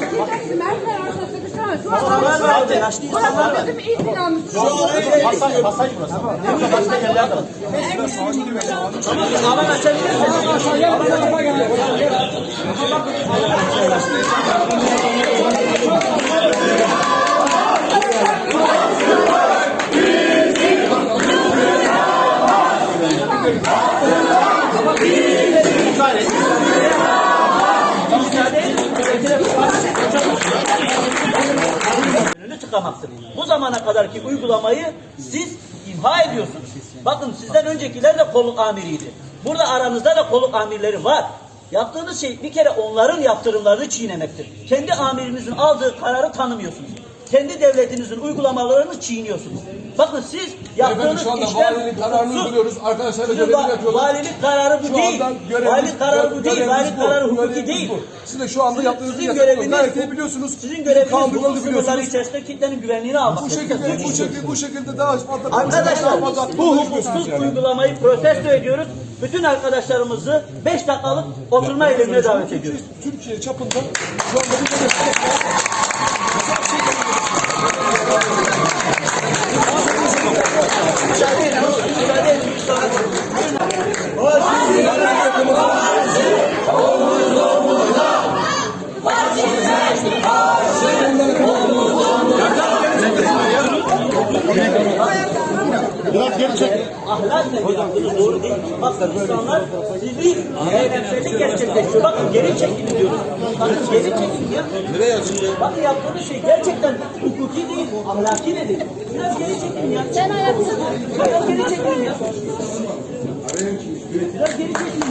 Sıkışacaksın. Her tarafta sıkıştıramaz. Şu an Var, var, burası- yaşlı insanlar Burası bizim il binamız. Masaj, masaj burası. Masajda gel yapalım. Aman açabilirsin. Müsaade et. Müsaade önünü tıkamaktır. Bu zamana kadarki uygulamayı siz imha ediyorsunuz. Bakın sizden öncekiler de kolluk amiriydi. Burada aranızda da kolluk amirleri var. Yaptığınız şey bir kere onların yaptırımlarını çiğnemektir. Kendi amirinizin aldığı kararı tanımıyorsunuz. Kendi devletinizin uygulamalarını çiğniyorsunuz. Bakın siz yaptığınız Efendim şu anda valinin kararını hukuksuz. uyguluyoruz. Arkadaşlar da görevini yapıyorlar. Valilik kararı bu Şu değil. Valilik kararı bu değil. Valilik kararı hukuki değil. bu. Siz de şu anda Sizin- yaptığınız sizin göreviniz gayet iyi biliyorsunuz. Sizin göreviniz hukuk sınırları içerisinde kitlenin güvenliğini almak. Bu şekilde, bu şekilde, bu şekilde daha fazla Arkadaşlar bu hukuksuz uygulamayı protesto ediyoruz. Bütün arkadaşlarımızı 5 dakikalık oturma eylemine davet ediyoruz. Türkiye çapında şu anda bir Ahlakla bu yaptığınız doğru değil. Bakın insanlar sivil eylemsellik gerçekleşiyor. Bakın geri çekilin diyoruz. Bakın geri çekilin ya. Nereye Bakın yaptığınız şey gerçekten hukuki değil, ahlaki de değil. Biraz geri çekilin ya. Sen ayakta. Biraz geri çekilin ya. Biraz geri çekilin ya.